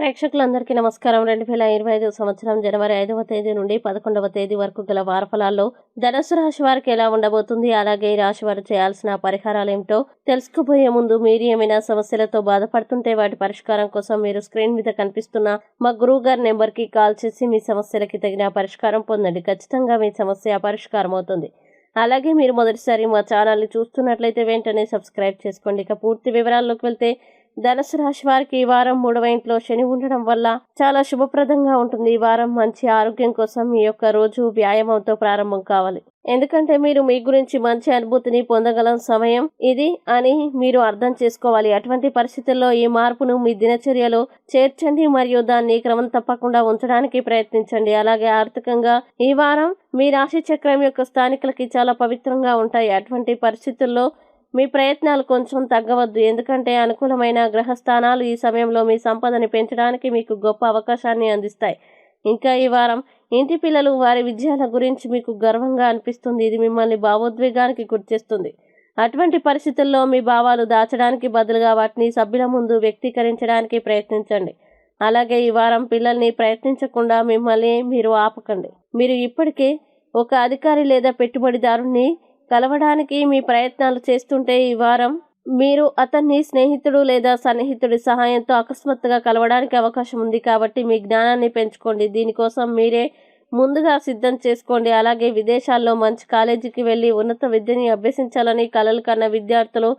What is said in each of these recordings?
ప్రేక్షకులందరికీ నమస్కారం. రెండు వేల ఇరవై ఐదు సంవత్సరం జనవరి ఐదవ తేదీ నుండి పదకొండవ తేదీ వరకు గల వారఫలాల్లో ధనుసు రాశి వారికి ఎలా ఉండబోతుంది? అలాగే ఈ రాశి వారు చేయాల్సిన పరిహారాలు ఏమిటో తెలుసుకుపోయే ముందు మీరు ఏమైనా సమస్యలతో బాధపడుతుంటే వాటి పరిష్కారం కోసం మీరు స్క్రీన్ మీద కనిపిస్తున్న మా గురువు గారి నెంబర్కి కాల్ చేసి మీ సమస్యలకి తగిన పరిష్కారం పొందండి. ఖచ్చితంగా మీ సమస్య పరిష్కారం అవుతుంది. అలాగే మీరు మొదటిసారి మా ఛానల్ని చూస్తున్నట్లయితే వెంటనే సబ్స్క్రైబ్ చేసుకోండి. ఇక పూర్తి వివరాల్లోకి వెళ్తే ధనుసు రాశి వారికి ఈ వారం మూడవ ఇంట్లో శని ఉండడం వల్ల చాలా శుభప్రదంగా ఉంటుంది. ఈ వారం మంచి ఆరోగ్యం కోసం మీ యొక్క రోజు వ్యాయామంతో ప్రారంభం కావాలి. ఎందుకంటే మీరు మీ గురించి మంచి అనుభూతిని పొందగల సమయం ఇది అని మీరు అర్థం చేసుకోవాలి. అటువంటి పరిస్థితుల్లో ఈ మార్పును మీ దినచర్యలో చేర్చండి మరియు దాన్ని క్రమం తప్పకుండా ఉంచడానికి ప్రయత్నించండి. అలాగే ఆర్థికంగా ఈ వారం మీ రాశి చక్రం యొక్క స్థానికులకి చాలా పవిత్రంగా ఉంటాయి. అటువంటి పరిస్థితుల్లో మీ ప్రయత్నాలు కొంచెం తగ్గవద్దు. ఎందుకంటే అనుకూలమైన గ్రహస్థానాలు ఈ సమయంలో మీ సంపదని పెంచడానికి మీకు గొప్ప అవకాశాన్ని అందిస్తాయి. ఇంకా ఈ వారం ఇంటి పిల్లలు వారి విజయాల గురించి మీకు గర్వంగా అనిపిస్తుంది. ఇది మిమ్మల్ని భావోద్వేగానికి గుర్తిస్తుంది అటువంటి పరిస్థితుల్లో మీ భావాలు దాచడానికి బదులుగా వాటిని సభ్యుల ముందు వ్యక్తీకరించడానికి ప్రయత్నించండి. అలాగే ఈ వారం పిల్లల్ని ప్రయత్నించకుండా మిమ్మల్ని మీరు ఆపకండి. మీరు ఇప్పటికే ఒక అధికారి లేదా పెట్టుబడిదారుని కలవడానికి మీ ప్రయత్నాలు చేస్తుంటే ఈ వారం మీరు అతన్ని స్నేహితుడు లేదా సన్నిహితుడి సహాయంతో అకస్మాత్తుగా కలవడానికి అవకాశం ఉంది కాబట్టి మీ జ్ఞానాన్ని పెంచుకోండి. దీనికోసం మీరే ముందుగా సిద్ధం చేసుకోండి. అలాగే విదేశాల్లో మంచి కాలేజీకి వెళ్ళి ఉన్నత విద్యని అభ్యసించాలని కలలు కన్న విద్యార్థులు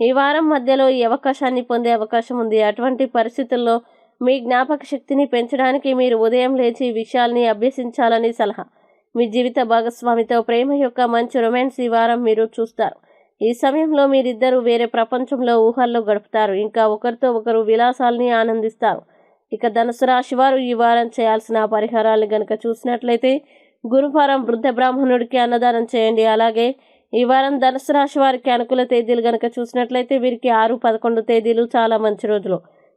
ఈ వారం మధ్యలో ఈ అవకాశాన్ని పొందే అవకాశం ఉంది. అటువంటి పరిస్థితుల్లో మీ జ్ఞాపక శక్తిని పెంచడానికి మీరు ఉదయం లేచి విషయాల్ని అభ్యసించాలని సలహా. మీ జీవిత భాగస్వామితో ప్రేమ యొక్క మంచి రొమాన్స్ ఈ వారం మీరు చూస్తారు. ఈ సమయంలో మీరిద్దరూ వేరే ప్రపంచంలో ఊహల్లో గడుపుతారు. ఇంకా ఒకరితో ఒకరు విలాసాల్ని ఆనందిస్తారు. ఇక ధనుసు రాశి వారు ఈ వారం చేయాల్సిన పరిహారాలు గనక చూసినట్లయితే గురువారం వృద్ధ బ్రాహ్మణుడికి అన్నదానం చేయండి. అలాగే ఈ వారం ధనుసు రాశి వారికి అనుకూల తేదీలు గనక చూసినట్లయితే వీరికి ఆరు పదకొండు తేదీలు చాలా మంచి రోజులు.